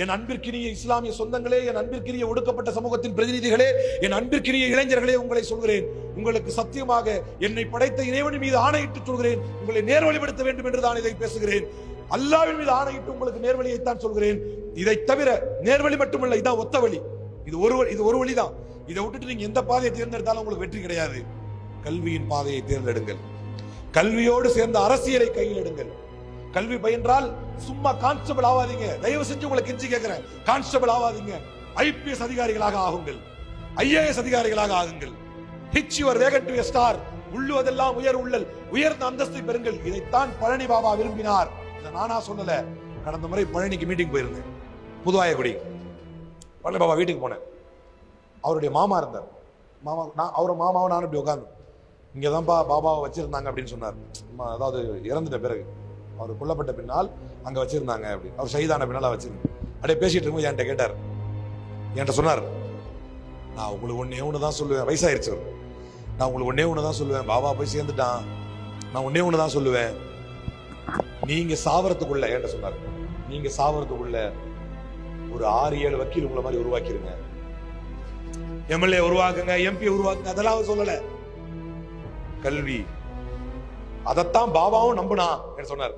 என் அன்பிற்கினிய இஸ்லாமிய சொந்தங்களே என் அன்பிற்கினிய ஒடுக்கப்பட்ட சமூகத்தின் பிரதிநிதிகளே என் அன்பிற்கினிய இளைஞர்களே உங்களை சொல்கிறேன். உங்களுக்கு சத்தியமாக என்னை படைத்த இறைவன் மீது ஆணையிட்டு சொல்கிறேன். உங்களை நேர்வழிப்படுத்த வேண்டும் என்று தான் இதை பேசுகிறேன். அல்லாவின் மீது ஆணையிட்டு உங்களுக்கு நேர்வழியைத்தான் சொல்கிறேன். இதை தவிர நேர்வழி மட்டுமல்ல இதான் ஒத்த வழி. இது ஒரு இது ஒரு வழிதான். இதை விட்டுட்டு நீங்க எந்த பாதையை தேர்ந்தெடுத்தாலும் உங்களுக்கு வெற்றி கிடையாது. கல்வியின் பாதையை தேர்ந்தெடுங்கள். கல்வியோடு சேர்ந்த அரசியலை கையில் எடுங்கள். கல்வி பயின்றால் சும்மா கான்ஸ்டபிள் ஆவாதீங்க. தயவு செஞ்சு உங்களை கெஞ்சி கேட்கிறேன் கான்ஸ்டபிள் ஆவாதீங்க. ஐபிஎஸ் அதிகாரிகளாக ஆகுங்கள். ஐஏஎஸ் அதிகாரிகளாக ஆகுங்கள். Hitch your wagon to star உள்ளுவதெல்லாம் உயர் உள்ளல். உயர்ந்த அந்தஸ்தை பெறுங்கள். இதைத்தான் பழனி பாபா விரும்பினார். இதை நானா சொல்லல. கடந்த முறை பழனிக்கு மீட்டிங் போயிருந்தேன். புதுவாயகுடி. பழனி பாபா வீட்டுக்கு போனேன். அவருடைய மாமா இருந்தார். மாமா நான் அவர் மாமாவை நானும் இப்படி உட்காந்து இங்கே தான்ப்பா பாபாவை வச்சிருந்தாங்க அப்படின்னு சொன்னார். அதாவது இறந்துட்ட பிறகு. அவர் கொல்லப்பட்ட பின்னால் அங்கே வச்சிருந்தாங்க அப்படின்னு அவர் சைதான பின்னால் வச்சிருந்தாங்க. அப்படியே பேசிட்டு இருக்கும்போது என்கிட்ட கேட்டார். என்கிட்ட சொன்னார் நான் உங்களுக்கு ஒன்னே ஒன்று தான் சொல்லுவேன். வயசாயிருச்சு நான் உங்களுக்கு ஒன்னே ஒன்று தான் சொல்லுவேன். பாபா போய் சேர்ந்துட்டான். நான் ஒன்றே ஒன்று தான் சொல்லுவேன். நீங்க சாவறதுக்குள்ள என்கிட்ட சொன்னார். நீங்க சாவறதுக்குள்ள ஒரு ஆறு ஏழு வக்கீல் உங்களை மாதிரி உருவாக்கிருங்க. எம்எல்ஏ உருவாக்குங்க எம்பி உருவாக்குங்க அதெல்லாம் அவர் சொல்லல. கல்வி. அதைத்தான் பாபாவும் நம்பினா என்று சொன்னார்.